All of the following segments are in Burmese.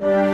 you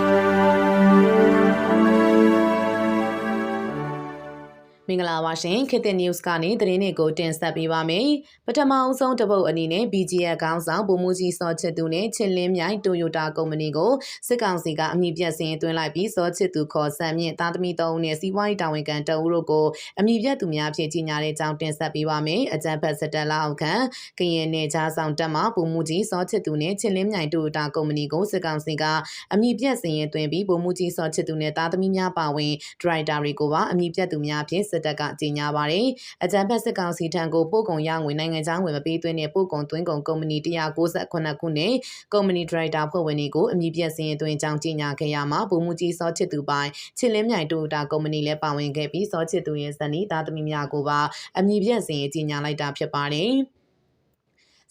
မင်္ဂလာပါရှင်ခေတ်သစ် news ကနေသတင်းတွေကိုတင်ဆက်ပေးပါမယ်။ပထမအဆုံးတစ်ပုတ်အနေနဲ့ BGF ခေါင်းဆောင်ဗိုလ်မှူးကြီးစောချစ်သူနဲ့ချင်းလင်းမြိုင်တိုယိုတာကုမ္ပဏီကိုစစ်ကောင်စီကအမိပြတ်စင်သွင်းလိုက်ပြီးစောချစ်သူခေါ်ဆန်မြင့်သားသမီးသုံးဦးနဲ့စီးပွားရေးတာဝန်ခံတအုပ်တို့ကိုအမိပြတ်သူများဖြင့်ကြီးညာတဲ့အကြောင်းတင်ဆက်ပေးပါမယ်။အကြံဖက်စတက်လာအောင်ခံကရင်နယ်ခြားဆောင်တက်မှာဗိုလ်မှူးကြီးစောချစ်သူနဲ့ချင်းလင်းမြိုင်တိုယိုတာကုမ္ပဏီကိုစစ်ကောင်စီကအမိပြတ်စင်ရင်သွင်းပြီးဗိုလ်မှူးကြီးစောချစ်သူနဲ့သားသမီးများပါဝင်ဒရိုက်တာတွေကိုပါအမိပြတ်သူများဖြင့်စစ်တပ်ကကြီးညာပါတယ်။အကြံဖက်စစ်ကောင်စီထံကိုပို့ကုန်ရငွေနိုင်ငံခြားငွေမပေးသွင်းတဲ့ပို့ကုန်သွင်းကုန်ကုမ္ပဏီ198ခုနဲ့ကုမ္ပဏီဒရိုက်တာဖွဲ့ဝင်တွေကိုအမည်ပြည့်စင်သွင်းကြောင်းကြေညာခဲ့ရမှာဗိုလ်မှူးကြီးစောချစ်သူပိုင်းချစ်လင်းမြိုင်တိုတာကုမ္ပဏီလည်းပါဝင်ခဲ့ပြီးစောချစ်သူရဲ့ဇနီးသားသမီးများကိုပါအမည်ပြည့်စင်ကြေညာလိုက်တာဖြစ်ပါတယ်။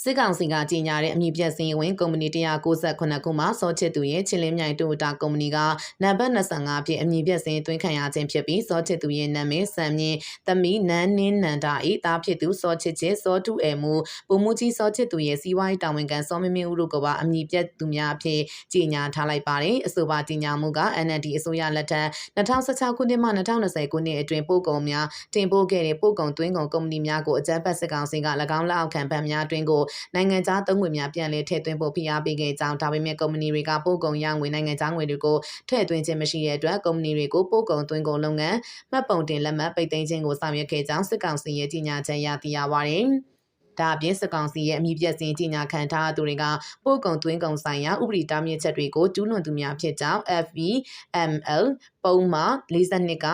စစ်ကောင်စီကကြီးညာတဲ့အမည်ပြတ်စင်းဝင်ကုမ္ပဏီ198ခုမှစောချစ်သူရဲ့ချင်းလင်းမြိုင်တိုတာကုမ္ပဏီကနံပါတ်25ဖြင့်အမည်ပြတ်စင်းသွင်းခံရခြင်းဖြစ်ပြီးစောချစ်သူရဲ့နာမည်စံမြင့်သမီးနန်းနင်းနန္ဒာ၏သားဖြစ်သူစောချစ်ချစ်စောတုအေမူပုံမှုကြီးစောချစ်သူရဲ့စီးပွားရေးတာဝန်ခံစောမင်းမင်းဦးတို့ကပါအမည်ပြတ်သူများအဖြစ်ကြီးညာထားလိုက်ပါတယ်အဆိုပါကြီးညာမှုက NLD အစိုးရလက်ထက်2016ခုနှစ်မှ2020ခုနှစ်အတွင်းပို့ကုန်များတင်ပို့ခဲ့တဲ့ပို့ကုန်သွင်းကုန်ကုမ္ပဏီများကိုအကြမ်းဖက်စစ်ကောင်စီက၎င်းလက်အောက်ခံဗန်များအတွင်းကိုနိုင်ငံခြားသုံးငွေများပြန်လည်ထည့်သွင်းဖို့ဖိအားပေးခဲ့ကြောင်းဒါပေမဲ့ကုမ္ပဏီတွေကပို့ကုန်ရငွေနိုင်ငံခြားငွေတွေကိုထည့်သွင်းခြင်းမရှိတဲ့အတွက်ကုမ္ပဏီတွေကိုပို့ကုန်သွင်းကုန်လုပ်ငန်းမှတ်ပုံတင်လက်မှတ်ပိတ်သိမ်းခြင်းကိုဆောင်ရွက်ခဲ့ကြောင်းစစ်ကောင်စီရဲ့ကြေညာချက်ရသိရပါတယ်။ဒါအပြင်စကောင်စီရဲ့အမိပြက်စင်ကြီးညာခံထားသူတွေကပို့ကုန်သွင်းကုန်ဆိုင်ရာဥပဒေတားမြစ်ချက်တွေကိုကျူးလွန်သူများဖြစ်ကြောင်း FVML ပုံမှ42က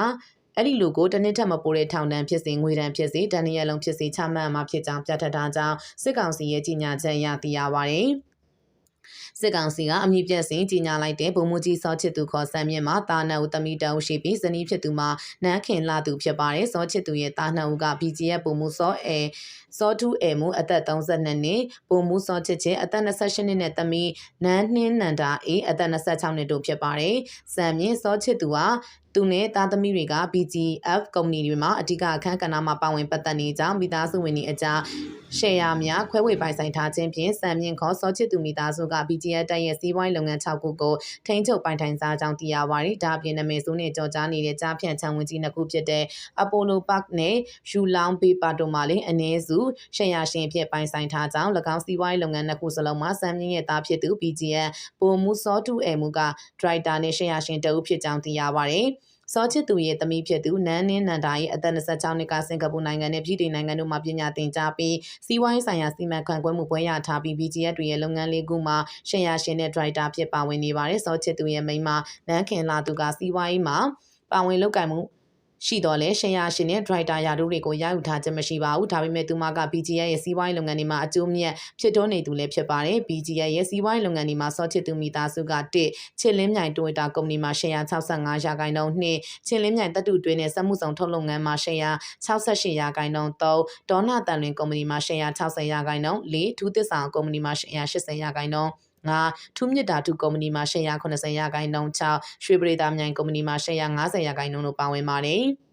အဲ့ဒီလိုကိုတနစ်ထက်မပိုတဲ့ထောင်ဒဏ်ဖြစ်စေငွေဒဏ်ဖြစ်စေတန်ရလုံးဖြစ်စေချမှတ်မှာဖြစ်ကြောင်းပြဋ္ဌာန်းထားကြောင်းစစ်ကောင်စီရဲ့ကြီးညာချက်အရသိရပါတယ်။စစ်ကောင်စီကအမည်ပြတ်စင်ကြီးညာလိုက်တဲ့ဗိုလ်မှူးကြီးစောချစ်သူခေါ်ဆန်မြင့်မှာတာနအုပ်သမီးတအုပ်ရှိပြီးဇနီးဖြစ်သူမှာနန်းခင်လာသူဖြစ်ပါတယ်စောချစ်သူရဲ့တာနအုပ်က BGF ဗိုလ်မှူးစောအဲစောထုအေမူအသက်32နှစ်ဗိုလ်မှူးစောချစ်ချင်းအသက်28နှစ်နဲ့သမီးနန်းနှင်းနန္ဒာအေအသက်26နှစ်တို့ဖြစ်ပါတယ်။စံမြင့်စောချစ်သူဟာ သူနဲ့သားသမီးတွေက BGF ကုမ္ပဏီတွေမှာအဓိကအခန်းကဏ္ဍမှာပါဝင်ပတ်သက်နေကြောင်းမိသားစုဝင်တွေအကြားရှယ်ယာများခွဲဝေပိုင်ဆိုင်ထားခြင်းဖြင့်စံမြင့်ခေါ်စောချစ်သူမိသားစုက BGF တက်ရဲ့စီးပွားရေးလုပ်ငန်း6ခုကိုထိန်းချုပ်ပိုင်ထိုင်စားကြောင်းသိရပါတယ်။ဒါအပြင်နာမည်ဆိုးနဲ့ကြော်ကြားနေတဲ့ကြားဖြန့်ချန်ဝင်ကြီးနှစ်ခုဖြစ်တဲ့ Apollo Park နဲ့ယူလောင်ဘေးပါတို့မှလည်းအနည်းစုရှယ်ယာရှင်ဖြစ်ပိုင်ဆိုင်ထားကြောင်း၎င်းစီးပွားရေးလုပ်ငန်းနှစ်ခုစလုံးမှာစံမြင့်ရဲ့သားဖြစ်သူ BGF ပုံမှုစောတူအဲမှုကဒရိုက်တာနဲ့ရှယ်ယာရှင်တအုပ်ဖြစ်ကြောင်းသိရပါတယ်။ စောချစ်သူရဲ့သမီးဖြစ်သူနန်းနင်းနန္ဒာရဲ့အသက်26နှစ်ကစင်ကာပူနိုင်ငံနဲ့ပြည်ထောင်နိုင်ငံတို့မှာပညာသင်ကြားပြီးစီးပွားရေးဆိုင်ရာစီမံခန့်ခွဲမှုပွဲရထားပြီး BGF တွေရဲ့လုပ်ငန်းလေးခုမှာရှယ်ယာရှင်နဲ့ဒရိုက်တာဖြစ်ပါဝင်နေပါတယ်စောချစ်သူရဲ့မိန်းမနန်းခင်လာသူကစီးပွားရေးမှာပါဝင်လုပ်ကိုင်မှု ရှိတော့လဲရှင်ရရှင်နဲ့ဒရိုက်တာယာတို့တွေကိုရယူထားခြင်းမရှိပါဘူးဒါပေမဲ့သူမက BGA ရဲ့စီးပွားရေးလုပ်ငန်းတွေမှာအကျိုးမြတ်ဖြစ်ထွန်းနေသူလည်းဖြစ်ပါတယ် BGA ရဲ့စီးပွားရေးလုပ်ငန်းတွေမှာစောချစ်သူမိသားစုက1ချစ်လင်းမြိုင်တိုတာကုမ္ပဏီမှာရှယ်ယာ65ရာခိုင်နှုန်း2ချစ်လင်းမြိုင်တပ်တူတွင်းနဲ့စက်မှုဆောင်ထုတ်လုပ်ငန်းမှာရှယ်ယာ68ရာခိုင်နှုန်း3ဒေါနာတန်လွင်ကုမ္ပဏီမှာရှယ်ယာ60ရာခိုင်နှုန်း4ထူးသစ္စာကုမ္ပဏီမှာရှယ်ယာ80ရာခိုင်နှုန်း ငါထူးမြစ်တာတူကုမ္ပဏီမှာရှယ်ယာ80ရာခိုင်နှုန်း6ရွှေပရိသာမြိုင်ကုမ္ပဏီမှာရှယ်ယာ90ရာခိုင်နှုန်းတို့ပါဝင်ပါတယ်။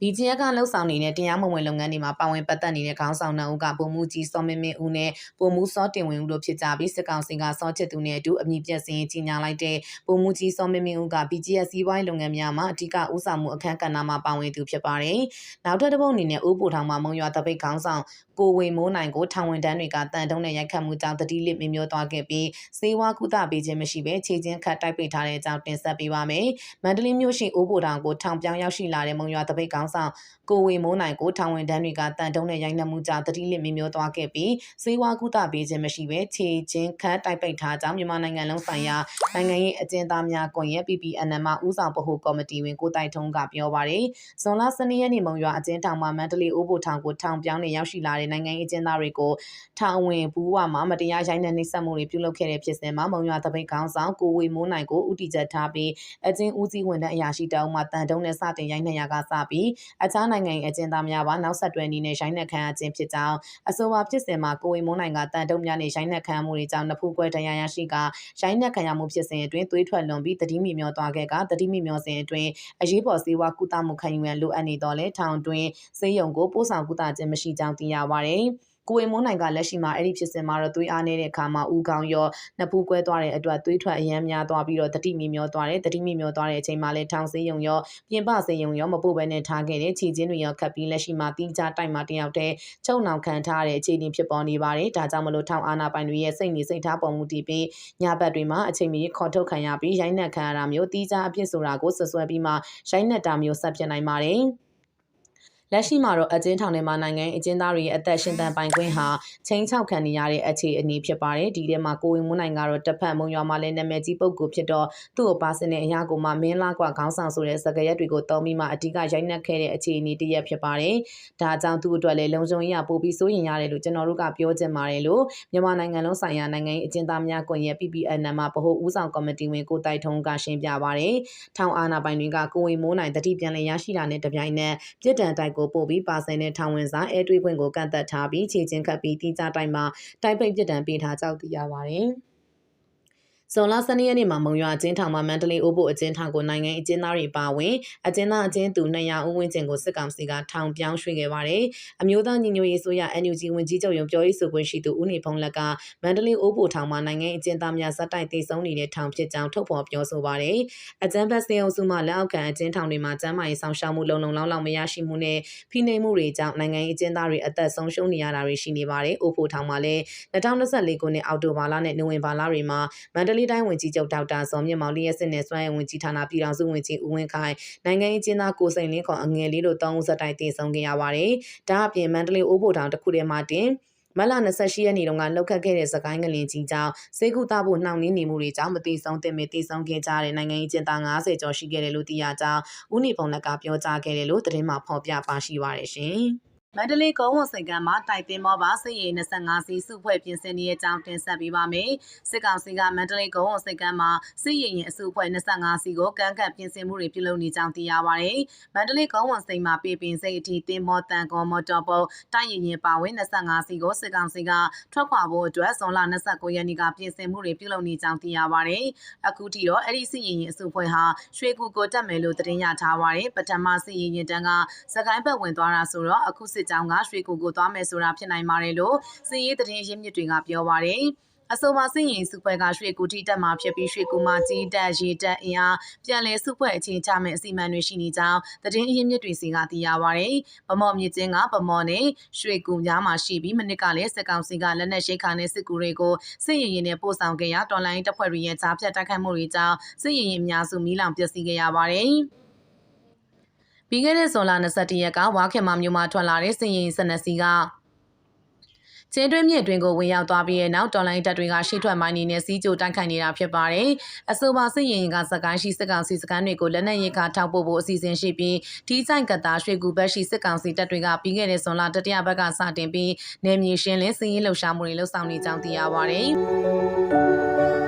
BGF ကလှုပ်ဆောင်နေတဲ့တရားမဝင်လုပ်ငန်းတွေမှာပါဝင်ပတ်သက်နေတဲ့ခေါင်းဆောင်နှုတ်ကပုံမှုကြီးစောမင်းမင်းဦးနဲ့ပုံမှုစောတင်ဝင်ဦးတို့ဖြစ်ကြပြီးစစ်ကောင်စီကစောချစ်သူနဲ့အတူအမည်ပြည့်စင်ကြီးညာလိုက်တဲ့ပုံမှုကြီးစောမင်းမင်းဦးက BGF စီးပွားရေးလုပ်ငန်းများမှာအဓိကဦးဆောင်မှုအခမ်းကဏ္ဍမှာပါဝင်သူဖြစ်ပါတယ်။နောက်ထပ်တစ်ပုတ်အနေနဲ့ဦးပူထောင်မှာမုံရွာတပိတ်ခေါင်းဆောင်ကိုဝေမိုးနိုင်ကိုထောင်ဝင်တန်းတွေကတန်တုံးနဲ့ရိုက်ခတ်မှုကြောင့်တတိလစ်မမျိုးသွားခဲ့ပြီးစေဝါကုသပေးခြင်းမရှိဘဲခြေချင်းခတ်တိုက်ပိတ်ထားတဲ့အကြောင်းတင်ဆက်ပေးပါမယ်။မန္တလေးမြို့ရှိအိုးဘိုထောင်ကိုထောင်ပြောင်းရောက်ရှိလာတဲ့မုံရွာတပိတ်ကောင်းဆောင်ကိုဝေမိုးနိုင်ကိုထောင်ဝင်တန်းတွေကတန်တုံးနဲ့ရိုက်နှက်မှုကြောင့်တတိလစ်မမျိုးသွားခဲ့ပြီးစေဝါကုသပေးခြင်းမရှိဘဲခြေချင်းခတ်တိုက်ပိတ်ထားကြောင်းမြန်မာနိုင်ငံလုံးဆိုင်ရာနိုင်ငံရေးအကျဉ်းသားများကွန်ရက် PPNM မှဦးဆောင်ဗဟိုကော်မတီဝင်ကိုတိုက်ထုံးကပြောပါရယ်ဇွန်လ12ရက်နေ့မုံရွာအကျဉ်းထောင်မှာမန္တလေးအိုးဘိုထောင်ကိုထောင်ပြောင်းနဲ့ရောက်ရှိလာတဲ့နိုင်ငံရေးအကျဉ်းသားတွေကိုထောင်ဝင်ဘူးဝမှာမတရားရိုက်နှက်နှိပ်စက်မှုတွေပြုလုပ်ခဲ့တဲ့ဖြစ်စဉ်မှာမုံရွာတပိတ်ခေါင်းဆောင်ကိုဝေမိုးနိုင်ကိုဥတီချက်ထားပြီးအကျဉ်းဦးစီးဝန်ထမ်းအရာရှိတောင်းမှတန်တုံးနဲ့စတင်ရိုက်နှက်ရကစပြီးအခြားနိုင်ငံရေးအကျဉ်းသားများပါနောက်ဆက်တွဲအနေနဲ့ရိုက်နှက်ခံရခြင်းဖြစ်ကြောင်းအဆိုပါဖြစ်စဉ်မှာကိုဝေမိုးနိုင်ကတန်တုံးများနဲ့ရိုက်နှက်ခံရမှုတွေကြောင့်နှစ်ဖူးကွဲတရားရရှိကရိုက်နှက်ခံရမှုဖြစ်စဉ်အတွင်းသွေးထွက်လွန်ပြီးတတိမိမျောသွားခဲ့ကတတိမိမျောစဉ်အတွင်းအရေးပေါ်စေဝါကုသမှုခံယူရန်လိုအပ်နေတော့လဲထောင်တွင်စေယုံကိုပို့ဆောင်ကုသခြင်းမရှိကြောင်းသိရပါဗျ။က ကိုဝေမိုးနိုင်ကလက်ရှိမှာအဲ့ဒီဖြစ်စဉ်မှာတော့သွေးအားနေတဲ့အခါမှာဦးခေါင်းရောနှစ်ဖူးကွဲသွားတဲ့အတွက်သွေးထွက်အယမ်းများသွားပြီးတော့တတိမီမျောသွားတယ်တတိမီမျောသွားတဲ့အချိန်မှာလည်းထောင်စေးယုံရောပြင်ပစေးယုံရောမပို့ဘဲနဲ့ထားခဲ့တဲ့ခြေချင်းတွေရောခတ်ပြီးလက်ရှိမှာတီးကြတိုက်မှာတယောက်တည်းချုပ်နှောင်ခံထားတဲ့အခြေအနေဖြစ်ပေါ်နေပါတယ်ဒါကြောင့်မလို့ထောင်အာနာပိုင်တွေရဲ့စိတ်နေစိတ်ထားပေါ်မှုတည်ပြီးညဘက်တွေမှာအချိန်မီခေါ်ထုတ်ခံရပြီးရိုက်နှက်ခံရတာမျိုးတီးကြအဖြစ်ဆိုတာကိုဆွဆွဲပြီးမှရိုက်နှက်တာမျိုးဆက်ဖြစ်နိုင်ပါတယ် လက်ရှိမှာတော့အကျဉ်းထောင်ထဲမှာနိုင်ငံအကျဉ်းသားတွေရဲ့အသက်ရှင်သန်ပိုင်ခွင့်ဟာချိန်ချောက်ခံနေရတဲ့အခြေအနေဖြစ်ပါတယ်ဒီထဲမှာကိုဝင်မွန်းနိုင်ကတော့တစ်ဖက်မုံရွာမှာလည်းနာမည်ကြီးပုဂ္ဂိုလ်ဖြစ်တော့သူ့ကိုပါစင်တဲ့အရာကိုမှမင်းလာကွာခေါင်းဆောင်ဆိုတဲ့စကားရက်တွေကိုတုံးပြီးမှအဓိကရိုက်နှက်ခဲ့တဲ့အခြေအနေတစ်ရက်ဖြစ်ပါတယ်ဒါကြောင့်သူ့အတွက်လည်းလုံခြုံရေးအပိုပြီးစိုးရင်ရတယ်လို့ကျွန်တော်တို့ကပြောချင်ပါတယ်လို့မြန်မာနိုင်ငံလုံးဆိုင်ရာနိုင်ငံရေးအကျဉ်းသားများကွန်ရက် PPN မှာဗဟိုဦးဆောင်ကော်မတီဝင်ကိုတိုက်ထုံးကရှင်းပြပါတယ်ထောင်အာဏာပိုင်တွေကကိုဝင်မိုးနိုင်တတိပြန်လည်ရရှိတာနဲ့တပြိုင်နက်ပြည်တံတိုက်ကိုပို့ပြီးပါစင်နဲ့ထောင်ဝင်စာအဲတွေးခွင့်ကိုကန့်သက်ထားပြီးခြေချင်းခတ်ပြီးတိကျတိုင်းမှာတိုက်ပိတ်ပြည်တံပေးထားကြောက်သိရပါတယ်။ ဇွန်လ12ရက်နေ့မှာမုံရွာအကျဉ်းထောင်မှာမန္တလေးအိုးဘိုအကျဉ်းထောင်ကိုနိုင်ငံအကျဉ်းသားတွေပါဝင်အကျဉ်းသားအကျဉ်းသူ200ဦးဝန်းကျင်ကိုစစ်ကောင်စီကထောင်ပြောင်းရွှေ့ခဲ့ပါတယ်။အမျိုးသားညီညွတ်ရေးဆိုရ NUG ဝန်ကြီးချုပ်ရုံပြောရေးဆိုခွင့်ရှိသူဦးနေဖုံးလက်ကမန္တလေးအိုးဘိုထောင်မှာနိုင်ငံအကျဉ်းသားများဇက်တိုက်သိဆုံးနေတဲ့ထောင်ဖြစ်ကြောင်းထုတ်ဖော်ပြောဆိုပါတယ်။အကျဉ်းဘတ်စေအောင်စုမှလက်အောက်ခံအကျဉ်းထောင်တွေမှာကျန်းမာရေးဆောင်ရှောက်မှုလုံလုံလောက်လောက်မရရှိမှုနဲ့ဖိနှိပ်မှုတွေကြောင့်နိုင်ငံအကျဉ်းသားတွေအသက်ဆုံးရှုံးနေရတာတွေရှိနေပါတယ်။အိုးဘိုထောင်မှာလည်း2024ခုနှစ်အောက်တိုဘာလနဲ့နိုဝင်ဘာလတွေမှာမန္တလေးတိုင်းဝန်ကြီးချုပ်ဒေါက်တာဇော်မြင့်မောင်လျက်စစ်နဲ့စွမ်းရည်ဝန်ကြီးဌာနပြည်ထောင်စုဝန်ကြီးဦးဝင်းခိုင်နိုင်ငံရေးကျင်းသားကိုစိန်လင်းခေါ်အငယ်လေးတို့တောင်းဥစတိုင်တင်ဆောင်ခဲ့ရပါတယ်။ဒါအပြင်မန္တလေးအိုးဘိုထောင်တစ်ခုထဲမှာတင်မလ28ရက်နေ့တုန်းကလှုပ်ခတ်ခဲ့တဲ့စကိုင်းကလင်ကြီးကြောင့်စေကုသဖို့နှောင့်နှေးနေမှုတွေကြောင့်မတိဆုံးတင်မေတိဆုံးခဲ့ကြတဲ့နိုင်ငံရေးကျင်းသား90ကျော်ရှိခဲ့တယ်လို့သိရကြောင်းဦးနေဖုံလက်ကပြောကြားခဲ့တယ်လို့သတင်းမှာဖော်ပြပါရှိပါတယ်ရှင်။ မန္တလေးကုန်းဝစိန်ကံမှာတိုက်တင်မောပါစစ်ရေး25စီစုဖွဲ့ပြင်ဆင်နေတဲ့အကြောင်းတင်ဆက်ပေးပါမယ်။စစ်ကောင်စီကမန္တလေးကုန်းဝစိန်ကံမှာစစ်ရေးရင်အစုဖွဲ့25စီကိုကန့်ကန့်ပြင်ဆင်မှုတွေပြုလုပ်နေကြောင်းသိရပါတယ်။မန္တလေးကုန်းဝစိန်မှာပြည်ပင်စိတ်အထိတင်မောတန်ကွန်မော်တော်ဘုတ်တိုက်ရင်ရင်ပါဝင်25စီကိုစစ်ကောင်စီကထွက်ခွာဖို့အတွက်ဇွန်လ29ရက်နေ့ကပြင်ဆင်မှုတွေပြုလုပ်နေကြောင်းသိရပါတယ်။အခုထိတော့အဲ့ဒီစစ်ရေးရင်အစုဖွဲ့ဟာရွှေကူကိုတက်မယ်လို့သတင်းရထားပါတယ်။ပထမစစ်ရေးရင်တန်းကစကိုင်းဘက်ဝင်သွားတာဆိုတော့အခုစစ်ကြောင်းကရွှေကိုကိုသွားမယ်ဆိုတာဖြစ်နိုင်ပါတယ်လို့စည်ရေးသတင်းရင်းမြစ်တွေကပြောပါတယ်အဆိုပါစင်ရင်စုဖွဲ့ကရွှေကူတီတက်မှာဖြစ်ပြီးရွှေကူမှာကြီးတက်ရေတက်အင်အားပြန်လည်စုဖွဲ့အခြေချမဲ့အစီအမံတွေရှိနေကြောင်းသတင်းအရင်းမြစ်တွေစီကသိရပါဗျ။ဗမော်မြစ်ချင်းကဗမော်နဲ့ရွှေကူများမှာရှိပြီးမနစ်ကလည်းစစ်ကောင်စီကလက်နက်ရှိခါနဲ့စစ်ကူတွေကိုစစ်ရင်ရင်နဲ့ပို့ဆောင်ခဲ့ရတော်လိုင်းတပ်ဖွဲ့တွေရဲ့ကြားဖြတ်တိုက်ခိုက်မှုတွေကြောင့်စစ်ရင်ရင်အများစုမီးလောင်ပျက်စီးခဲ့ရပါတယ်။ ပြီးခဲ့တဲ့ဇွန်လ22ရက်ကဝါခင်မမြို့မှာထွက်လာတဲ့စင်ရင်စနစီကကျင်းတွင်းမြစ်တွင်ကိုဝင်ရောက်သွားပြီးတဲ့နောက်တော်လိုင်းတပ်တွေကရှေ့ထွက်မိုင်းနေနဲ့စီးကြိုတိုက်ခိုက်နေတာဖြစ်ပါတယ်။အဆိုပါစစ်ရင်ကစကိုင်းရှိစစ်ကောင်စီစခန်းတွေကိုလက်နက်ရိခါထောက်ပို့ဖို့အစီအစဉ်ရှိပြီးဒီဆိုင်ကတာရွှေကူဘက်ရှိစစ်ကောင်စီတပ်တွေကပြီးခဲ့တဲ့ဇွန်လတတိယဘက်ကစတင်ပြီးနေမြေရှင်းလင်းစည်ရင်လှုပ်ရှားမှုတွေလှုပ်ဆောင်နေကြောင်းသိရပါတယ်။